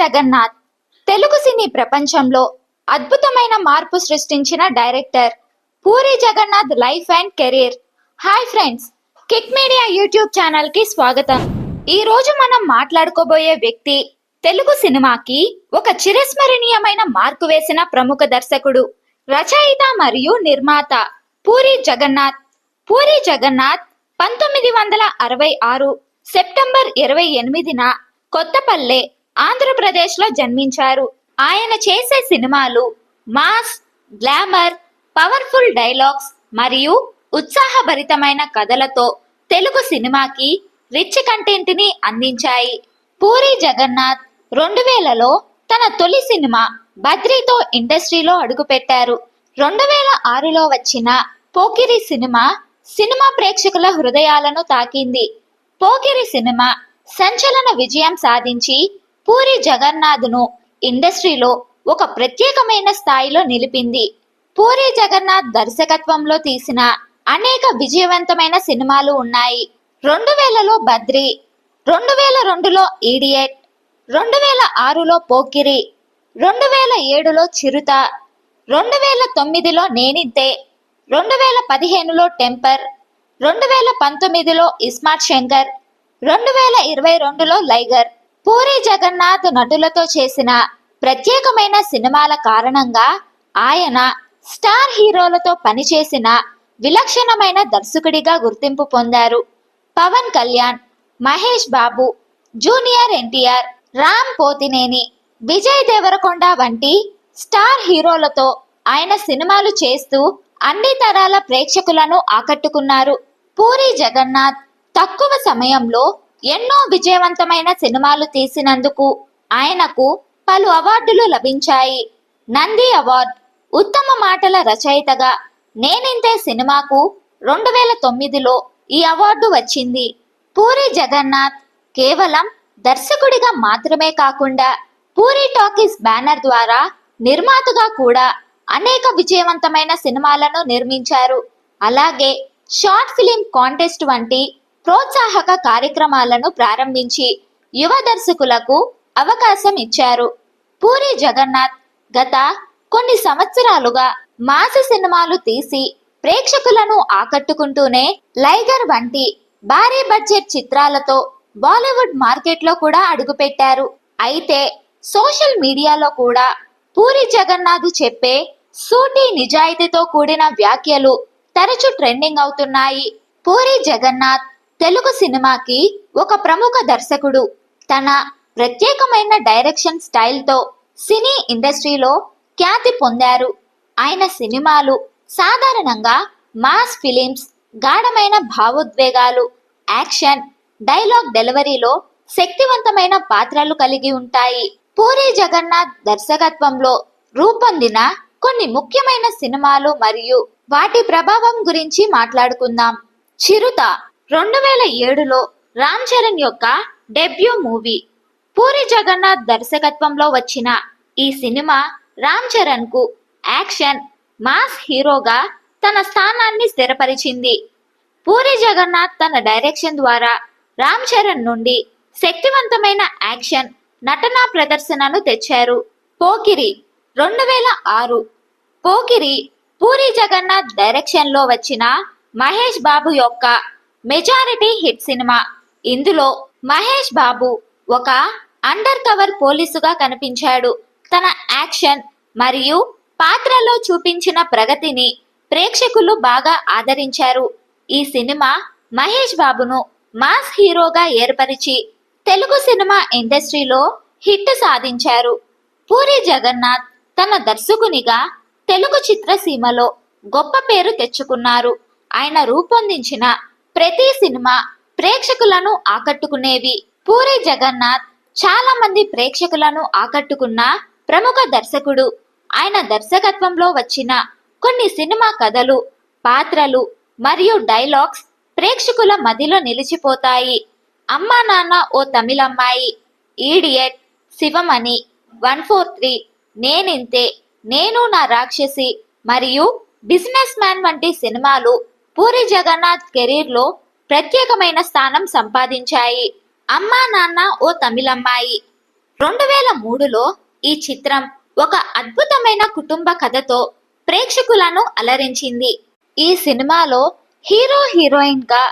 జగన్నాథ్. తెలుగు సినీ ప్రపంచంలో అద్భుతమైన మార్పు సృష్టించిన director. Puri Jagannath life and career. Hi friends kick media YouTube ఛానల్కి స్వాగతం. ఈ రోజు మనం మాట్లాడుకోబోయే వ్యక్తి తెలుగు సినిమాకి ఒక చిరస్మరణీయమైన మార్కు వేసిన ప్రముఖ దర్శకుడు రచయిత మరియు నిర్మాత పూరి జగన్నాథ్. పూరి జగన్నాథ్ పంతొమ్మిది వందల అరవై ఆరు సెప్టెంబర్ ఇరవై ఎనిమిదిన కొత్తపల్లె ఆంధ్రప్రదేశ్లో జన్మించారు. ఆయన చేసే సినిమాలు మాస్ గ్లామర్ పవర్ఫుల్ డైలాగ్స్ మరియు ఉత్సాహభరితమైన కథలతో తెలుగు సినిమాకి రిచ్ కంటెంట్ని అందించాయి. పూరి జగన్నాథ్ రెండు వేలలో తన తొలి సినిమా బద్రీతో ఇండస్ట్రీలో అడుగుపెట్టారు. రెండు వేల ఆరులో వచ్చిన పోకిరి సినిమా సినిమా ప్రేక్షకుల హృదయాలను తాకింది. పోకిరి సినిమా సంచలన విజయం సాధించి పూరి జగన్నాథ్ను ఇండస్ట్రీలో ఒక ప్రత్యేకమైన స్థాయిలో నిలిపింది. పూరి జగన్నాథ్ దర్శకత్వంలో తీసిన అనేక విజయవంతమైన సినిమాలు ఉన్నాయి. రెండు వేలలో బద్రి రెండు వేల రెండులో ఈడియట్ రెండు వేల ఆరులో పోకిరి రెండు వేల ఏడులో చిరుత రెండు వేల తొమ్మిదిలో నేనింతే రెండు వేల పదిహేనులో టెంపర్ రెండు వేల పంతొమ్మిదిలో ఇస్మార్ట్ శంకర్ రెండు వేల ఇరవై రెండులో లైగర్. పూరి జగన్నాథ్ నటులతో చేసిన ప్రత్యేకమైన సినిమాల కారణంగా ఆయన స్టార్ హీరోలతో పనిచేసిన విలక్షణమైన దర్శకుడిగా గుర్తింపు పొందారు. పవన్ కళ్యాణ్ మహేష్ బాబు జూనియర్ ఎన్టీఆర్ రామ్ పోతినేని విజయ్ దేవరకొండ వంటి స్టార్ హీరోలతో ఆయన సినిమాలు చేస్తూ అన్ని తరాల ప్రేక్షకులను ఆకట్టుకున్నారు. పూరి జగన్నాథ్ తక్కువ సమయంలో ఎన్నో విజయవంతమైన సినిమాలు తీసినందుకు ఆయనకు పలు అవార్డులు లభించాయి. నంది అవార్డ్ ఉత్తమ మాటల రచయితగా నేనింతే సినిమాకు రెండు వేల తొమ్మిదిలో ఈ అవార్డు వచ్చింది. పూరి జగన్నాథ్ కేవలం దర్శకుడిగా మాత్రమే కాకుండా పూరి టాకీస్ బ్యానర్ ద్వారా నిర్మాతగా కూడా అనేక విజయవంతమైన సినిమాలను నిర్మించారు. అలాగే షార్ట్ ఫిలిం కాంటెస్ట్ వంటి ప్రోత్సాహక కార్యక్రమాలను ప్రారంభించి యువ దర్శకులకు అవకాశం ఇచ్చారు. పూరి జగన్నాథ్ గత కొన్ని సంవత్సరాలుగా మాస సినిమాలు తీసి ప్రేక్షకులను ఆకట్టుకుంటూనే లైగర్ వంటి భారీ బడ్జెట్ చిత్రాలతో బాలీవుడ్ మార్కెట్లో కూడా అడుగుపెట్టారు. అయితే సోషల్ మీడియాలో కూడా పూరి జగన్నాథ్ చెప్పే సూటి నిజాయితీతో కూడిన వ్యాఖ్యలు తరచు ట్రెండింగ్ అవుతున్నాయి. పూరి జగన్నాథ్ తెలుగు సినిమాకి ఒక ప్రముఖ దర్శకుడు. తన ప్రత్యేకమైన డైరెక్షన్ స్టైల్తో సినీ ఇండస్ట్రీలో ఖ్యాతి పొందారు. ఆయన సినిమాలు సాధారణంగా మాస్ ఫిలిమ్స్ గాఢమైన భావోద్వేగాలు యాక్షన్ డైలాగ్ డెలివరీలో శక్తివంతమైన పాత్రలు కలిగి ఉంటాయి. పూరి జగన్నాథ్ దర్శకత్వంలో రూపొందిన కొన్ని ముఖ్యమైన సినిమాలు మరియు వాటి ప్రభావం గురించి మాట్లాడుకుందాం. చిరుత రెండు వేల ఏడులో రామ్ చరణ్ యొక్క డెబ్యూ మూవీ పూరి జగన్నాథ్ దర్శకత్వంలో వచ్చిన ఈ సినిమా రామ్ చరణ్కు యాక్షన్ మాస్ హీరోగా తన స్థానాన్ని స్థిరపరిచింది. పూరి జగన్నాథ్ తన డైరెక్షన్ ద్వారా రామ్ చరణ్ నుండి శక్తివంతమైన యాక్షన్ నటనా ప్రదర్శనను తెచ్చారు. పోకిరి రెండు వేల ఆరు పోకిరి పూరి జగన్నాథ్ డైరెక్షన్లో వచ్చిన మహేష్ బాబు యొక్క మెజారిటీ హిట్ సినిమా. ఇందులో మహేష్ బాబు ఒక అండర్ కవర్ పోలీసుగా కనిపించాడు. తన యాక్షన్ మరియు పాత్రలో చూపించిన ప్రగతిని ప్రేక్షకులు బాగా ఆదరించారు. ఈ సినిమా మహేష్ బాబును మాస్ హీరోగా ఏర్పరిచి తెలుగు సినిమా ఇండస్ట్రీలో హిట్ సాధించారు. పూరి జగన్నాథ్ తన దర్శకునిగా తెలుగు చిత్రసీమలో గొప్ప పేరు తెచ్చుకున్నారు. ఆయన రూపొందించిన ప్రతి సినిమా ప్రేక్షకులను ఆకట్టుకునేవి. పూరి జగన్నాథ్ చాలా మంది ప్రేక్షకులను ఆకట్టుకున్న ప్రముఖ దర్శకుడు. ఆయన దర్శకత్వంలో వచ్చిన కొన్ని సినిమా కథలు పాత్రలు మరియు డైలాగ్స్ ప్రేక్షకుల మదిలో నిలిచిపోతాయి. Amma Nanna O Tamilammayi idiot Shivamani one four three Neninthe నేను నా రాక్షసి మరియు బిజినెస్ మ్యాన్ వంటి సినిమాలు పూరి జగన్నాథ్ కెరీర్లో ప్రత్యేకమైన స్థానం సంపాదించాయి. అమ్మా నాన్న ఓ తమిళమ్మాయి. రెండు వేల మూడులో ఈ చిత్రం ఒక అద్భుతమైన కుటుంబ కథతో ప్రేక్షకులను అలరించింది. ఈ సినిమాలో హీరో హీరోయిన్గా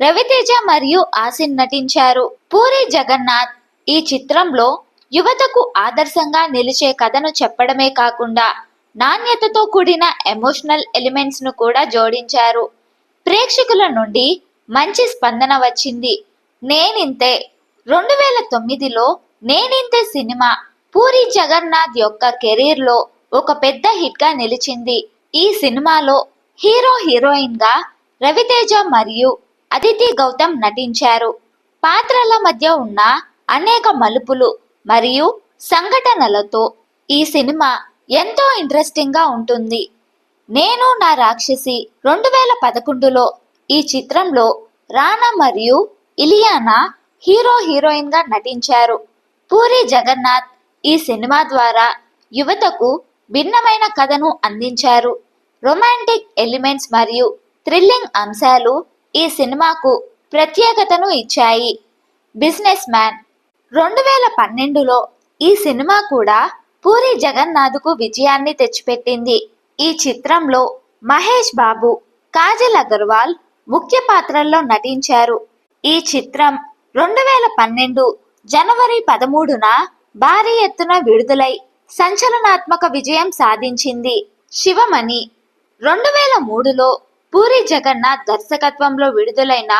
రవితేజ మరియు ఆసిన్ నటించారు. పూరి జగన్నాథ్ ఈ చిత్రంలో యువతకు ఆదర్శంగా నిలిచే కథను చెప్పడమే కాకుండా నాణ్యతతో కూడిన ఎమోషనల్ ఎలిమెంట్స్ను కూడా జోడించారు. ప్రేక్షకుల నుండి మంచి స్పందన వచ్చింది. నేనింతే రెండు వేల తొమ్మిదిలో నేనింతే సినిమా పూరి జగన్నాథ్ యొక్క కెరీర్లో ఒక పెద్ద హిట్గా నిలిచింది. ఈ సినిమాలో హీరో హీరోయిన్గా రవితేజ మరియు అదితి గౌతమ్ నటించారు. పాత్రల మధ్య ఉన్న అనేక మలుపులు మరియు సంఘటనలతో ఈ సినిమా ఎంతో ఇంట్రెస్టింగ్గా ఉంటుంది. నేను నా రాక్షసి రెండు వేల పదకొండులో ఈ చిత్రంలో రానా మరియు ఇలియానా హీరో హీరోయిన్గా నటించారు. పూరి జగన్నాథ్ ఈ సినిమా ద్వారా యువతకు భిన్నమైన కథను అందించారు. రొమాంటిక్ ఎలిమెంట్స్ మరియు థ్రిల్లింగ్ అంశాలు ఈ సినిమాకు ప్రత్యేకతను ఇచ్చాయి. బిజినెస్ మ్యాన్ రెండు వేల పన్నెండులో ఈ సినిమా కూడా పూరి జగన్నాథ్కు విజయాన్ని తెచ్చిపెట్టింది. ఈ చిత్రంలో మహేష్ బాబు కాజల్ అగర్వాల్ ముఖ్య పాత్రల్లో నటించారు. ఈ చిత్రం రెండు వేల పన్నెండు జనవరి పదమూడున భారీ ఎత్తున విడుదలై సంచలనాత్మక విజయం సాధించింది శివమణి. రెండు వేల మూడులో పూరి జగన్నాథ్ దర్శకత్వంలో విడుదలైన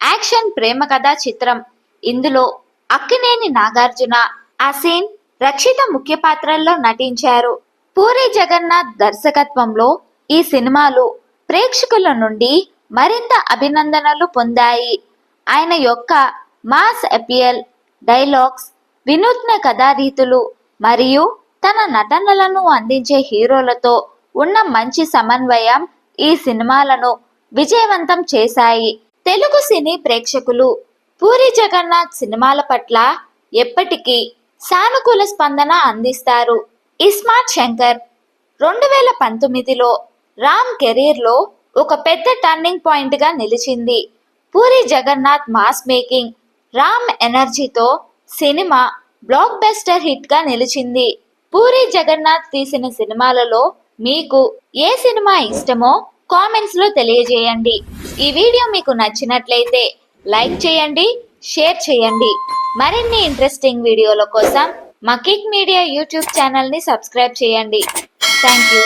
యాక్షన్ ప్రేమ కథా చిత్రం. ఇందులో అక్కినేని నాగార్జున అసీన్ రక్షిత ముఖ్య పాత్రల్లో నటించారు. పూరి జగన్నాథ్ దర్శకత్వంలో ఈ సినిమాలు ప్రేక్షకుల నుండి మరింత అభినందనలు పొందాయి. ఆయన యొక్క మాస్ అపియల్ డైలాగ్స్ వినూత్న కథారీతులు మరియు తన నటనలను అందించే హీరోలతో ఉన్న మంచి సమన్వయం ఈ సినిమాలను విజయవంతం చేశాయి. తెలుగు సినీ ప్రేక్షకులు పూరి జగన్నాథ్ సినిమాల పట్ల ఎప్పటికీ సానుకూల స్పందన అందిస్తారు. ఇస్మార్ట్ శంకర్ రెండు వేల పంతొమ్మిదిలో రామ్ కెరీర్లో ఒక పెద్ద టర్నింగ్ పాయింట్గా నిలిచింది. పూరి జగన్నాథ్ మాస్ మేకింగ్ రామ్ ఎనర్జీతో సినిమా బ్లాక్ బస్టర్ హిట్గా నిలిచింది. పూరి జగన్నాథ్ తీసిన సినిమాలలో మీకు ఏ సినిమా ఇష్టమో కామెంట్స్లో తెలియజేయండి. ఈ వీడియో మీకు నచ్చినట్లయితే లైక్ చేయండి షేర్ చేయండి. మరిన్ని ఇంట్రెస్టింగ్ వీడియోల కోసం మకిక్ మీడియా యూట్యూబ్ ఛానల్ని సబ్స్క్రైబ్ చేయండి. Thank you.